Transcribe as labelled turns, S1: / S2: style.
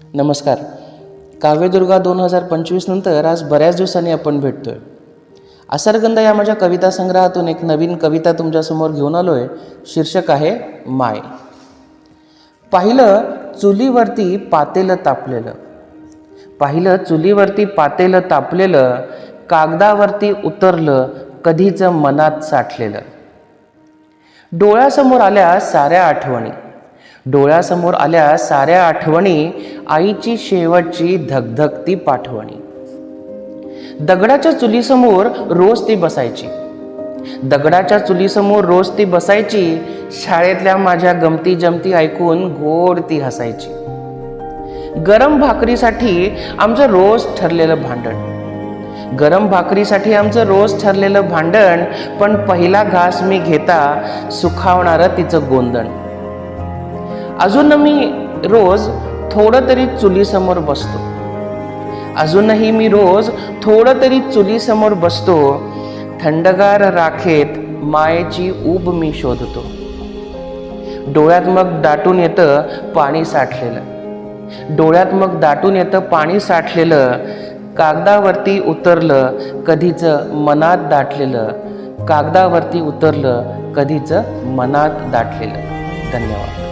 S1: नमस्कार. काव्यदुर्गा दोन हजार पंचवीस नंतर आज बऱ्याच दिवसांनी आपण भेटतोय. आसरगंध या माझ्या कविता संग्रहातून एक नवीन कविता तुमच्यासमोर घेऊन आलो आहे शीर्षक आहे माय. पाहिलं चुलीवरती पातेलं तापलेलं. पाहिलं चुलीवरती पातेलं तापलेलं कागदावरती उतरलं कधीचं मनात साठलेलं. डोळ्यासमोर आल्या साऱ्या आठवणी. डोळ्यासमोर आल्या साऱ्या आठवणी आईची शेवटची धगधगती पाठवणी. दगडाच्या चुलीसमोर रोज ती बसायची. दगडाच्या चुलीसमोर रोज ती बसायची शाळेतल्या माझ्या गमती जमती ऐकून गोड ती हसायची. गरम भाकरीसाठी आमचं रोज ठरलेलं भांडण. गरम भाकरीसाठी आमचं रोज ठरलेलं भांडण पण पहिला घास मी घेता सुखावणारं तिचं गोंधण अजून मी रोज थोडं तरी चुलीसमोर बसतो. अजूनही मी रोज थोडं तरी चुलीसमोर बसतो. थंडगार राखेत मायेची ऊब मी शोधतो. डोळ्यात मग दाटून येतं पाणी साठलेलं. डोळ्यात मग दाटून येतं पाणी साठलेलं. कागदावरती उतरलं कधीचं मनात दाटलेलं. कागदावरती उतरलं कधीचं मनात दाटलेलं. धन्यवाद.